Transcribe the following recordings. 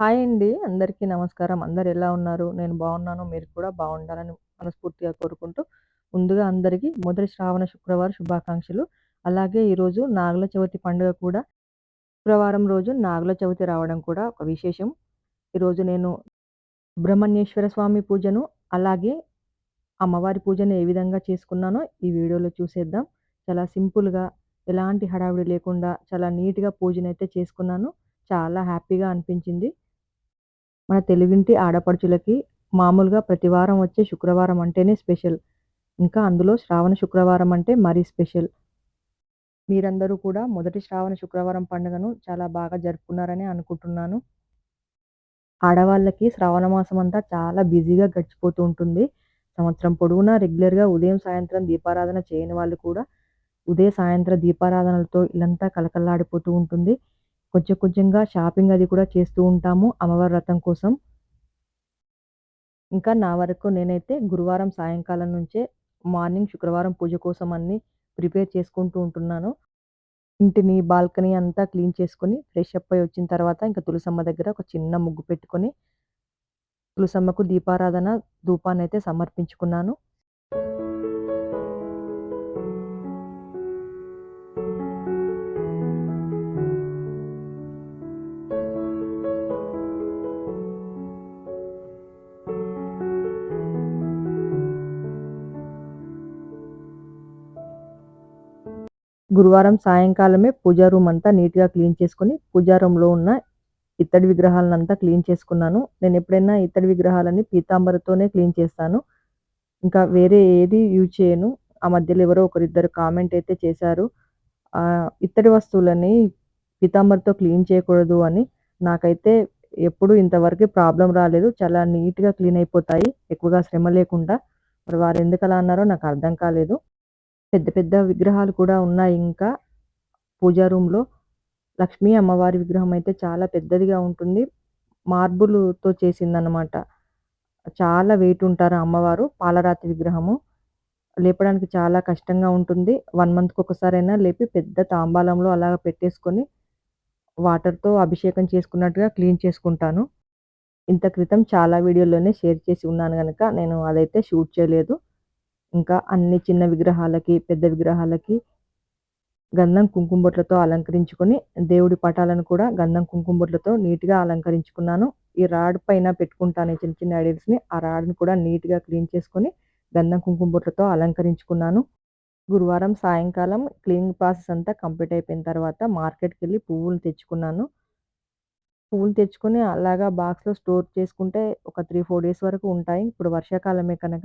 Hi అండి. అందరికీ నమస్కారం. అందరు ఎలా ఉన్నారు? నేను బాగున్నాను. మీరు కూడా బాగుండాలని మనస్ఫూర్తిగా కోరుకుంటూ, ముందుగా అందరికీ మొదటి శ్రావణ శుక్రవారం శుభాకాంక్షలు. అలాగే ఈరోజు నాగుల చవితి పండుగ కూడా శుక్రవారం రోజు నాగుల చవితి రావడం కూడా ఒక విశేషం. ఈరోజు నేను సుబ్రహ్మణ్యేశ్వర స్వామి పూజను, అలాగే అమ్మవారి పూజను ఏ విధంగా చేసుకున్నానో ఈ వీడియోలో చూసేద్దాం. చాలా సింపుల్‌గా, ఎలాంటి హడావిడి లేకుండా చాలా నీట్‌గా పూజనైతే చేసుకున్నాను. చాలా హ్యాపీగా అనిపించింది. మన తెలుగింటి ఆడపడుచులకి మామూలుగా ప్రతి వారం వచ్చే శుక్రవారం అంటేనే స్పెషల్. ఇంకా అందులో శ్రావణ శుక్రవారం అంటే మరీ స్పెషల్. మీరందరూ కూడా మొదటి శ్రావణ శుక్రవారం పండుగను చాలా బాగా జరుపుకున్నారని అనుకుంటున్నాను. ఆడవాళ్ళకి శ్రావణ మాసం అంతా చాలా బిజీగా గడిచిపోతూ ఉంటుంది. సంవత్సరం పొడవునా రెగ్యులర్‌గా ఉదయం, సాయంత్రం దీపారాధన చేయని వాళ్ళు కూడా ఉదయ, సాయంత్ర దీపారాధనలతో ఇల్లంతా కలకల్లాడిపోతూ ఉంటుంది. కొంచెం కొంచెంగా షాపింగ్ అది కూడా చేస్తూ ఉంటాము అమ్మవారి వ్రతం కోసం. ఇంకా నా వరకు నేనైతే గురువారం సాయంకాలం నుంచే మార్నింగ్ శుక్రవారం పూజ కోసం అన్ని ప్రిపేర్ చేసుకుంటూ ఉంటున్నాను. ఇంటిని, బాల్కనీ అంతా క్లీన్ చేసుకొని, ఫ్రెష్ అప్ అయి వచ్చిన తర్వాత ఇంకా తులసమ్మ దగ్గర ఒక చిన్న ముగ్గు పెట్టుకొని తులసమ్మకు దీపారాధన, ధూపాన్నయితే సమర్పించుకున్నాను. గురువారం సాయంకాలమే పూజా రూమ్ అంతా నీట్‌గా క్లీన్ చేసుకొని, పూజా రూమ్‌లో ఉన్న ఇత్తడి విగ్రహాలనంతా క్లీన్ చేసుకున్నాను. నేను ఎప్పుడైనా ఇత్తడి విగ్రహాలని పీతాంబరతోనే క్లీన్ చేస్తాను. ఇంకా వేరే ఏది యూజ్ చేయను. ఆ మధ్యలో ఎవరో ఒకరిద్దరు కామెంట్ అయితే చేశారు. ఇత్తడి వస్తువులని పీతాంబర్తో క్లీన్ చేయకూడదు అని. నాకైతే ఎప్పుడు ఇంతవరకు ప్రాబ్లం రాలేదు. చాలా నీట్‌గా క్లీన్ అయిపోతాయి. ఎక్కువగా శ్రమ లేకుండా. మరి అలా అన్నారో నాకు అర్థం కాలేదు. పెద్ద పెద్ద విగ్రహాలు కూడా ఉన్నాయి ఇంకా పూజా రూమ్‌లో. లక్ష్మీ అమ్మవారి విగ్రహం అయితే చాలా పెద్దదిగా ఉంటుంది. మార్బులుతో చేసిందనమాట. చాలా వెయిట్ ఉంటారు అమ్మవారు. పాలరాతి విగ్రహము. లేపడానికి చాలా కష్టంగా ఉంటుంది. వన్ మంత్‌కి ఒకసారైనా లేపి పెద్ద తాంబాలంలో అలాగ పెట్టేసుకొని, వాటర్‌తో అభిషేకం చేసుకున్నట్టుగా క్లీన్ చేసుకుంటాను. ఇంత క్రితం చాలా వీడియోల్లోనే షేర్ చేసి ఉన్నాను కనుక నేను అదైతే షూట్ చేయలేదు. ఇంకా అన్ని చిన్న విగ్రహాలకి, పెద్ద విగ్రహాలకి గంధం, కుంకుమ బొట్లతో అలంకరించుకొని, దేవుడి పటాలను కూడా గంధం, కుంకుమ బొట్లతో నీట్‌గా అలంకరించుకున్నాను. ఈ రాడ్ పైన పెట్టుకుంటాను చిన్న చిన్న ఐడిల్స్‌ని. ఆ రాడ్‌ని కూడా నీట్‌గా క్లీన్ చేసుకొని, గంధం, కుంకుమ బొట్లతో అలంకరించుకున్నాను. గురువారం సాయంకాలం క్లీనింగ్ ప్రాసెస్ అంతా కంప్లీట్ అయిపోయిన తర్వాత మార్కెట్కి వెళ్ళి పువ్వులు తెచ్చుకున్నాను. పువ్వులు తెచ్చుకొని అలాగా బాక్స్‌లో స్టోర్ చేసుకుంటే ఒక 3, 4 డేస్ వరకు ఉంటాయి. ఇప్పుడు వర్షాకాలమే కనుక.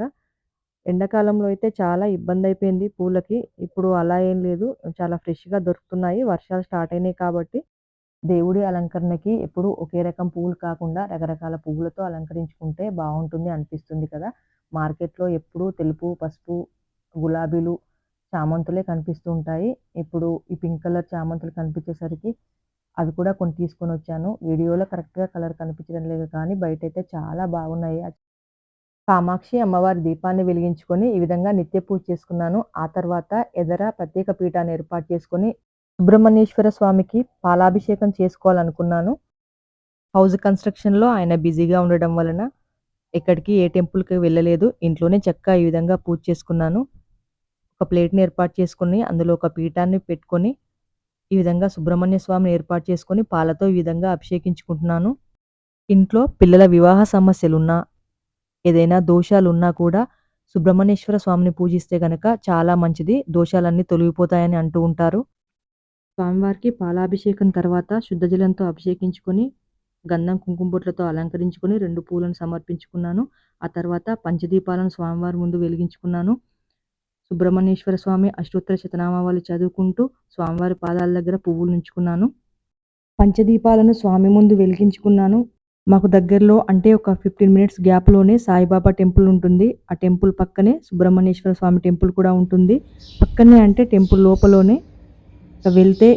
ఎండాకాలంలో అయితే చాలా ఇబ్బంది అయిపోయింది పూలకి. ఇప్పుడు అలా ఏం లేదు. చాలా ఫ్రెష్‌గా దొరుకుతున్నాయి. వర్షాలు స్టార్ట్ అయినాయి కాబట్టి, దేవుడి అలంకరణకి ఎప్పుడు ఒకే రకం పువ్వులు కాకుండా రకరకాల పువ్వులతో అలంకరించుకుంటే బాగుంటుంది అనిపిస్తుంది కదా! మార్కెట్‌లో ఎప్పుడూ తెలుపు, పసుపు, గులాబీలు, చామంతులే కనిపిస్తూ ఉంటాయి. ఇప్పుడు ఈ పింక్ కలర్ చామంతులు కనిపించేసరికి అవి కూడా కొన్ని తీసుకొనొచ్చాను. వీడియోలో కరెక్ట్‌గా కలర్ కనిపించడం లేదు కానీ బయట అయితే చాలా బాగున్నాయి. కామాక్షి అమ్మవారి దీపాన్ని వెలిగించుకొని ఈ విధంగా నిత్య పూజ చేసుకున్నాను. ఆ తర్వాత ఎదర ప్రత్యేక పీఠాన్ని ఏర్పాటు చేసుకొని, సుబ్రహ్మణ్యేశ్వర స్వామికి పాలాభిషేకం చేసుకోవాలనుకున్నాను. హౌస్ కన్‌స్ట్రక్షన్‌లో ఆయన బిజీగా ఉండడం వలన ఎక్కడికి ఏ టెంపుల్‌కి వెళ్ళలేదు. ఇంట్లోనే చక్కగా ఈ విధంగా పూజ చేసుకున్నాను. ఒక ప్లేట్‌ని ఏర్పాటు చేసుకుని అందులో ఒక పీఠాన్ని పెట్టుకొని, ఈ విధంగా సుబ్రహ్మణ్య స్వామిని ఏర్పాటు చేసుకొని, పాలతో ఈ విధంగా అభిషేకించుకుంటున్నాను. ఇంట్లో పిల్లల వివాహ సమస్యలున్నా, ఏదైనా దోషాలు ఉన్నా కూడా సుబ్రహ్మణ్యేశ్వర స్వామిని పూజిస్తే గనక చాలా మంచిది. దోషాలన్నీ తొలగిపోతాయని అంటూ ఉంటారు. స్వామివారికి పాలాభిషేకం తర్వాత శుద్ధ జలంతో అభిషేకించుకొని, గంధం, కుంకుమ బొట్లతో అలంకరించుకొని రెండు పూలను సమర్పించుకున్నాను. ఆ తర్వాత పంచదీపాలను స్వామివారి ముందు వెలిగించుకున్నాను. సుబ్రహ్మణ్యేశ్వర స్వామి అష్టోత్తర శతనామావాలు చదువుకుంటూ స్వామివారి పాదాల దగ్గర పువ్వులు ఉంచుకున్నాను పంచదీపాలను స్వామి ముందు వెలిగించుకున్నాను. మాకు దగ్గరలో అంటే ఒక 15 మినిట్స్ గ్యాప్‌లోనే సాయిబాబా టెంపుల్ ఉంటుంది. ఆ టెంపుల్ పక్కనే సుబ్రహ్మణ్యేశ్వర స్వామి టెంపుల్ కూడా ఉంటుంది. పక్కనే అంటే టెంపుల్ లోపలనే వెళ్తే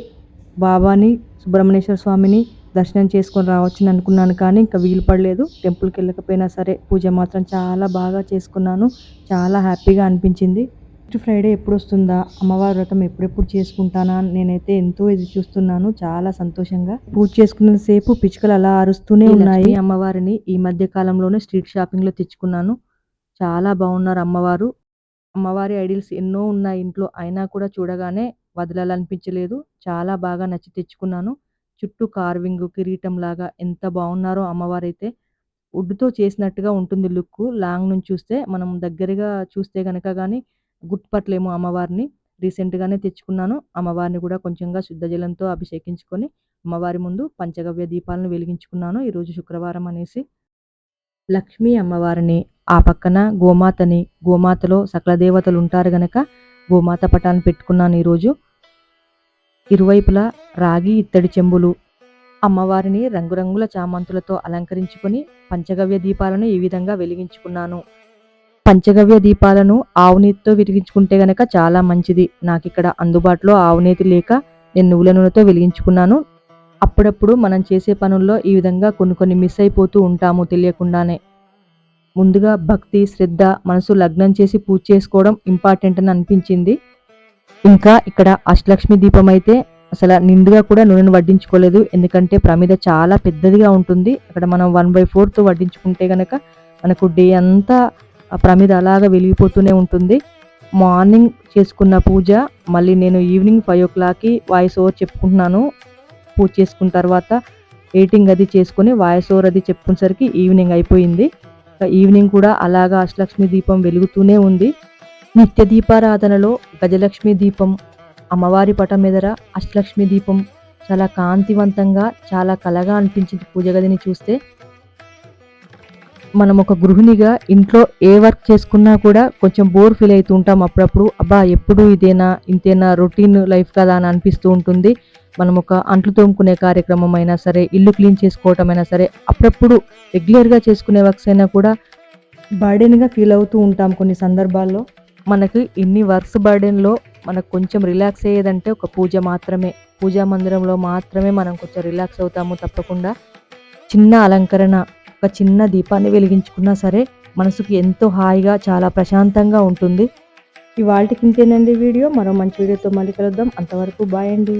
బాబాని, సుబ్రహ్మణ్యేశ్వర స్వామిని దర్శనం చేసుకొని రావచ్చని అనుకున్నాను కానీ ఇంకా వీలు పడలేదు. టెంపుల్కి వెళ్ళకపోయినా సరే పూజ మాత్రం చాలా బాగా చేసుకున్నాను. చాలా హ్యాపీగా అనిపించింది. నెక్స్ట్ ఫ్రైడే ఎప్పుడు వస్తుందా అమ్మవారి వ్రతం ఎప్పుడెప్పుడు చేసుకుంటానా? నేనైతే ఎంతో ఎదురు చూస్తున్నాను. చాలా సంతోషంగా. పూజ చేసుకున్న సేపు పిచ్చుకలు అలా అరుస్తూనే ఉన్నాయి. అమ్మవారిని ఈ మధ్య కాలంలోనే స్ట్రీట్ షాపింగ్లో తెచ్చుకున్నాను. చాలా బాగున్నారు అమ్మవారు. అమ్మవారి ఐడిల్స్ ఎన్నో ఉన్నాయి ఇంట్లో. అయినా కూడా చూడగానే వదలాలనిపించలేదు. చాలా బాగా నచ్చి తెచ్చుకున్నాను. చుట్టూ కార్వింగ్ కిరీటం లాగా ఎంత బాగున్నారో అమ్మవారైతే. వుడ్‌తో చేసినట్టుగా ఉంటుంది లుక్కు. లాంగ్ నుంచి చూస్తే. మనం దగ్గరగా చూస్తే గనక గాని గుర్తుపట్టలేము అమ్మవారిని. రీసెంట్‌గానే తెచ్చుకున్నాను. అమ్మవారిని కూడా కొంచెంగా శుద్ధ జలంతో అభిషేకించుకొని, అమ్మవారి ముందు పంచగవ్య దీపాలను వెలిగించుకున్నాను. ఈరోజు శుక్రవారం అనేసి. లక్ష్మీ అమ్మవారిని, ఆ పక్కన గోమాతని, గోమాతలో సకల దేవతలు ఉంటారు గనక గోమాత పటాన్ని పెట్టుకున్నాను ఈరోజు. ఇరువైపులా రాగి ఇత్తడి చెంబులు అమ్మవారిని రంగురంగుల చామంతులతో అలంకరించుకొని పంచగవ్య దీపాలను ఈ విధంగా వెలిగించుకున్నాను పంచగవ్య దీపాలను ఆవునేతితో వెలిగించుకుంటే గనక చాలా మంచిది. నాకు ఇక్కడ అందుబాటులో ఆవునేతి లేక నేను నువ్వుల నూనెతో వెలిగించుకున్నాను. అప్పుడప్పుడు మనం చేసే పనుల్లో ఈ విధంగా కొన్ని కొన్ని మిస్ అయిపోతూ ఉంటాము తెలియకుండానే. ముందుగా భక్తి శ్రద్ధ మనసు లగ్నం చేసి పూజ చేసుకోవడం ఇంపార్టెంట్ అని అనిపించింది. ఇంకా ఇక్కడ అష్టలక్ష్మి దీపం అయితే అసలు నిండుగా కూడా నూనెను వడ్డించుకోలేదు. ఎందుకంటే ప్రమిద చాలా పెద్దదిగా ఉంటుంది. అక్కడ మనం వన్ బై ఫోర్త్ వడ్డించుకుంటే కనుక మనకు డే అంతా ప్రమిద అలాగా వెలిగిపోతూనే ఉంటుంది. మార్నింగ్ చేసుకున్న పూజ మళ్ళీ నేను ఈవినింగ్ ఫైవ్ ఓ క్లాక్కి వాయిస్ ఓవర్ చెప్పుకుంటున్నాను. పూజ చేసుకున్న తర్వాత ఎయిటింగ్ అది చేసుకుని వాయిస్ ఓవర్ అది చెప్పుకునేసరికి ఈవినింగ్ అయిపోయింది. ఈవినింగ్ కూడా అలాగా అష్టలక్ష్మి దీపం వెలుగుతూనే ఉంది. నిత్య దీపారాధనలో గజలక్ష్మి దీపం అమ్మవారి పటం ఎదర అష్టలక్ష్మి దీపం చాలా కాంతివంతంగా చాలా కలగా అనిపించింది పూజ గదిని చూస్తే. మనం ఒక గృహిణిగా ఇంట్లో ఏ వర్క్ చేసుకున్నా కూడా కొంచెం బోర్ ఫీల్ అవుతూ ఉంటాం అప్పుడప్పుడు. అబ్బా ఎప్పుడు ఇదేనా ఇంతేనా రొటీన్ లైఫ్ కదా అని అనిపిస్తూ ఉంటుంది. మనం ఒక అంట్లు తోముకునే కార్యక్రమం అయినా సరే ఇల్లు క్లీన్ చేసుకోవటం అయినా సరే అప్పుడప్పుడు రెగ్యులర్గా చేసుకునే వర్క్స్ అయినా కూడా బర్డెన్గా ఫీల్ అవుతూ ఉంటాం కొన్ని సందర్భాల్లో. మనకి ఇన్ని వర్క్స్ బర్డెన్లో మనకు కొంచెం రిలాక్స్ అయ్యేదంటే ఒక పూజ మాత్రమే. పూజా మందిరంలో మాత్రమే మనం కొంచెం రిలాక్స్ అవుతాము తప్పకుండా. చిన్న అలంకరణ ఒక చిన్న దీపాన్ని వెలిగించుకున్నా సరే మనసుకి ఎంతో హాయిగా చాలా ప్రశాంతంగా ఉంటుంది. ఇవాళకి ఇంతేనండి వీడియో. మరో మంచి వీడియోతో మళ్ళీ కలుద్దాం. అంతవరకు బాయ్ అండి.